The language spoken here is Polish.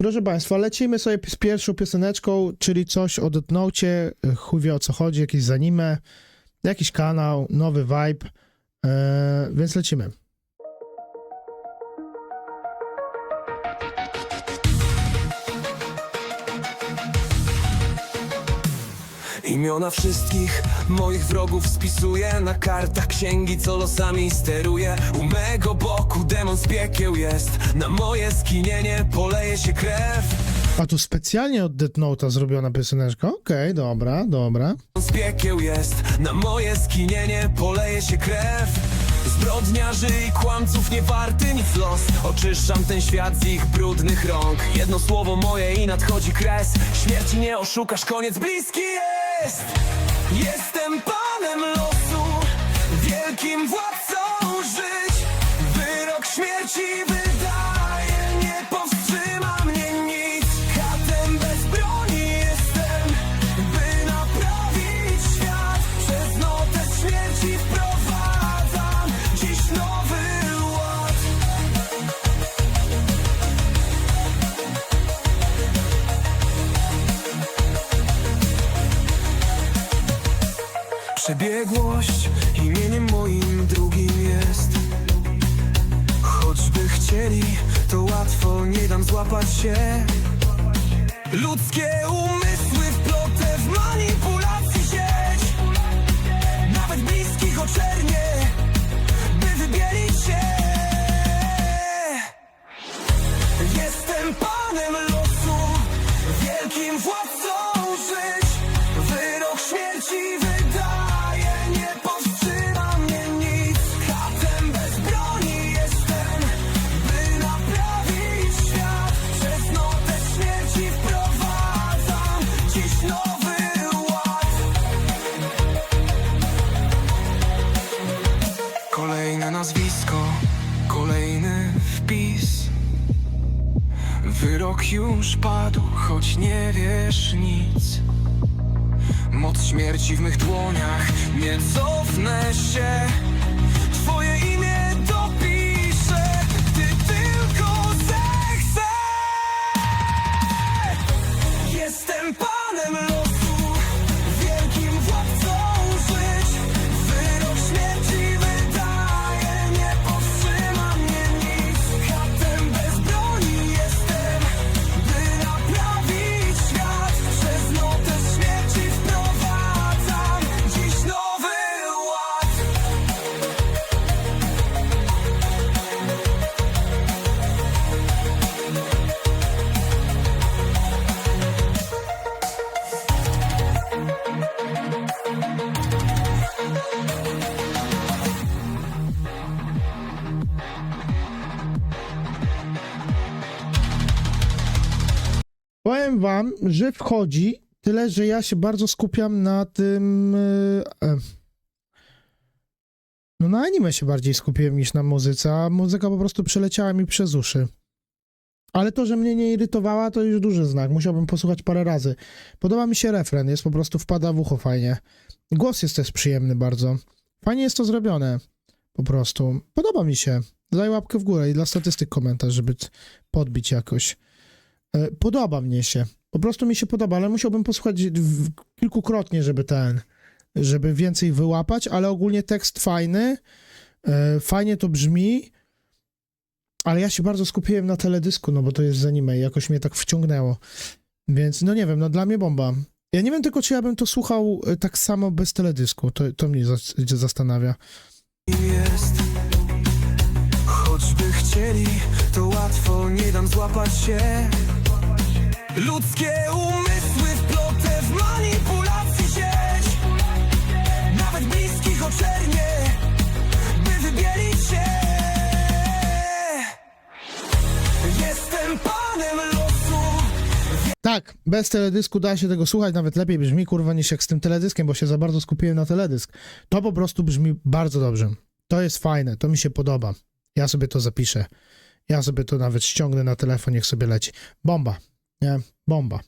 Proszę Państwa, lecimy sobie z pierwszą pioseneczką, czyli coś o Death Note, chuj wie o co chodzi, jakieś anime, jakiś kanał, nowy vibe, e, więc lecimy. Imiona wszystkich moich wrogów spisuję Na kartach księgi, co losami steruję U mego boku demon z piekieł jest. Na moje skinienie poleje się krew. A tu specjalnie od Death Note'a zrobiona pioseneczka, okej, dobra, dobra. z piekieł jest. Na moje skinienie poleje się krew Zbrodniarzy i kłamców nie warty nic los. Oczyszczam ten świat z ich brudnych rąk. Jedno słowo moje i nadchodzi kres. Śmierci nie oszukasz, koniec. Bliski jest. Jestem panem losu Wielkim władcą Przebiegłość imieniem moim drugim jest. Choćby chcieli, to łatwo nie dam złapać się. Ludzkie umysły wplotę w manipulacji sieć. Nawet bliskich oczernie, Wyrok już padł, choć nie wiesz nic. Moc śmierci w mych dłoniach, nie cofnę się. Twoje imię dopiszę, gdy tylko zechcę. Jestem panem losu, Powiem wam, że wchodzi, tyle że ja się bardzo skupiam na tym... e, e, No na anime się bardziej skupiłem niż na muzyce, a muzyka po prostu przeleciała mi przez uszy. Ale to, że mnie nie irytowała, to już duży znak. Musiałbym posłuchać parę razy. Podoba mi się refren, jest po prostu wpada w ucho fajnie. Głos jest też przyjemny bardzo. Fajnie jest to zrobione. Po prostu. Podoba mi się. Daj łapkę w górę i dla statystyk komentarz, żeby podbić jakoś. E, Podoba mnie się. Po prostu mi się podoba, ale musiałbym posłuchać kilkukrotnie, żeby ten, żeby więcej wyłapać, ale ogólnie tekst fajny, e, fajnie to brzmi, ale ja się bardzo skupiłem na teledysku, no bo to jest z anime i jakoś mnie tak wciągnęło. Więc no nie wiem, no dla mnie bomba. Ja nie wiem tylko, czy ja bym to słuchał e, tak samo bez teledysku, to, to mnie zas- zastanawia. jest Choćby chcieli, to łatwo nie dam złapać się Ludzkie umysły wplotę w manipulacji sieć Nawet bliskich oczernie, by wybielić się Jestem panem losu Tak, bez teledysku da się tego słuchać, nawet lepiej brzmi, kurwa, niż jak z tym teledyskiem, bo się za bardzo skupiłem na teledysk. To po prostu brzmi bardzo dobrze. To jest fajne, to mi się podoba. Ja sobie to zapiszę. Ja sobie to nawet ściągnę na telefon, niech sobie leci. Bomba, nie? Bomba.